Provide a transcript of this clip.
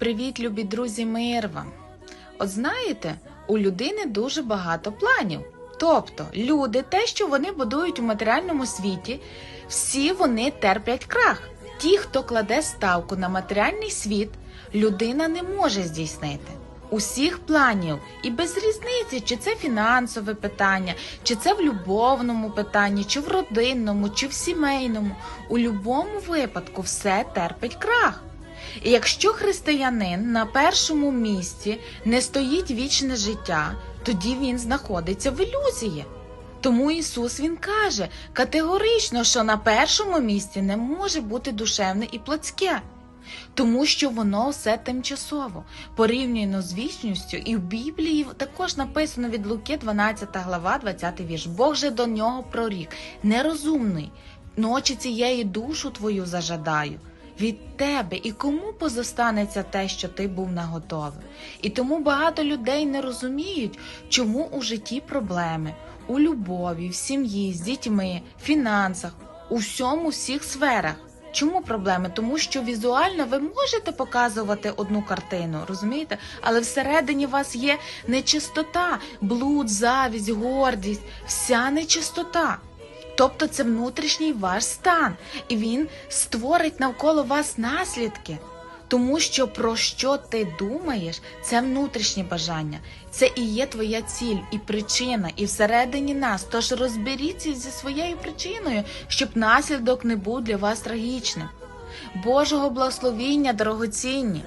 Привіт, любі друзі, мир вам! От знаєте, у людини дуже багато планів. Тобто, люди, те, що вони будують у матеріальному світі, всі вони терплять крах. Ті, хто кладе ставку на матеріальний світ, людина не може здійснити. Усіх планів і без різниці, чи це фінансове питання, чи це в любовному питанні, чи в родинному, чи в сімейному. У будь-якому випадку все терпить крах. І якщо християнин на першому місці не стоїть вічне життя, тоді він знаходиться в ілюзії. Тому Ісус Він каже категорично, що на першому місці не може бути душевне і плотське, тому що воно все тимчасово, порівняно з вічністю, і в Біблії також написано від Луки 12 глава, 20 вірш. Бог же до нього прорік, нерозумний, ночі цієї душу твою зажадаю від тебе і кому позостанеться те, що ти був наготове. І тому багато людей не розуміють, чому у житті проблеми, у любові, в сім'ї, з дітьми, фінансах, у всьому всіх сферах. Чому проблеми? Тому що візуально ви можете показувати одну картину, розумієте? Але всередині вас є нечистота, блуд, завість, гордість, вся нечистота. Тобто це внутрішній ваш стан, і він створить навколо вас наслідки. Тому що про що ти думаєш, це внутрішнє бажання, це і є твоя ціль, і причина, і всередині нас. Тож розберіться зі своєю причиною, щоб наслідок не був для вас трагічним. Божого благословіння, дорогоцінні!